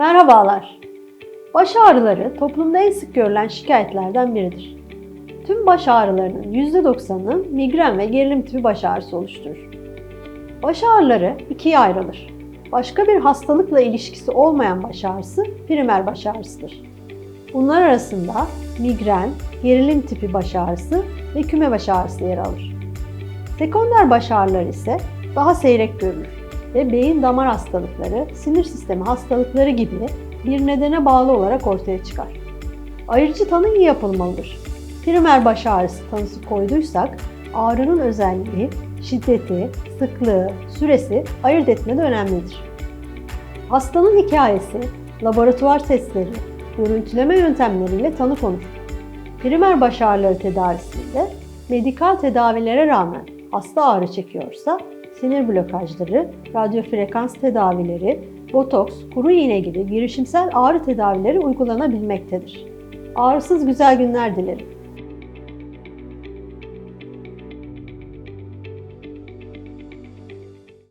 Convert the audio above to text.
Merhabalar. Baş ağrıları toplumda en sık görülen şikayetlerden biridir. Tüm baş ağrılarının %90'ı migren ve gerilim tipi baş ağrısı oluşturur. Baş ağrıları ikiye ayrılır. Başka bir hastalıkla ilişkisi olmayan baş ağrısı primer baş ağrısıdır. Bunlar arasında migren, gerilim tipi baş ağrısı ve küme baş ağrısı yer alır. Sekonder baş ağrıları ise daha seyrek görülür ve beyin damar hastalıkları, sinir sistemi hastalıkları gibi bir nedene bağlı olarak ortaya çıkar. Ayırıcı tanı iyi yapılmalıdır. Primer baş ağrısı tanısı koyduysak ağrının özelliği, şiddeti, sıklığı, süresi ayırt etmede önemlidir. Hastanın hikayesi, laboratuvar testleri, görüntüleme yöntemleriyle tanı konur. Primer baş ağrıları tedavisinde medikal tedavilere rağmen hasta ağrı çekiyorsa sinir blokajları, radyofrekans tedavileri, botoks, kuru iğne gibi girişimsel ağrı tedavileri uygulanabilmektedir. Ağrısız güzel günler dilerim.